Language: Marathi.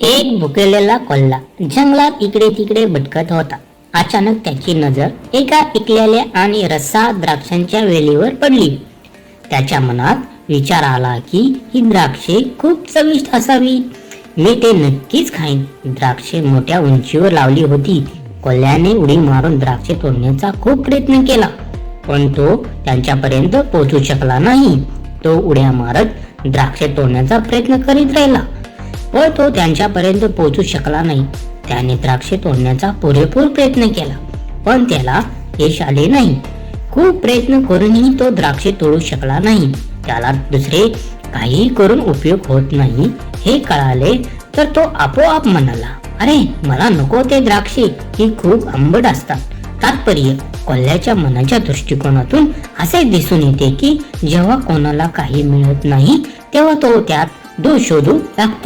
एक भुकेलेला कोल्हा जंगलात इकडे तिकडे भटकत होता. अचानक त्याची नजर एका पिकलेल्या आणि रस्सा द्राक्षांच्या वेलीवर पडली. त्याच्या मनात विचार आला की ही द्राक्षे खूप चविष्ट असावी. मी ते नक्कीच खाईन. द्राक्षे मोठ्या उंचीवर लावली होती. कोल्ह्याने उडी मारून द्राक्षे तोडण्याचा खूप प्रयत्न केला. पण तो त्यांच्यापर्यंत पोहोचू शकला नाही. तो उड्या मारत द्राक्षे तोडण्याचा प्रयत्न करीत राहिला. व तो त्यांच्यापर्यंत पोहोचू शकला नाही. त्याने द्राक्षे तोडण्याचा पुरेपूर प्रयत्न केला पण त्याला यश आले नाही. खूप प्रयत्न करूनही तो द्राक्षे तोडू शकला नाही. त्याला दुसरे काही करून उपयोग होत नाही हे कळाले तर तो आपोआप म्हणाला अरे मला नको ते द्राक्षे. ही खूप आंबट असतात. तात्पर्य कोल्ह्याच्या मनाच्या दृष्टिकोनातून असे दिसून येते की जेव्हा कोणाला काही मिळत नाही तेव्हा तो त्यात দোষ শোধ রাখত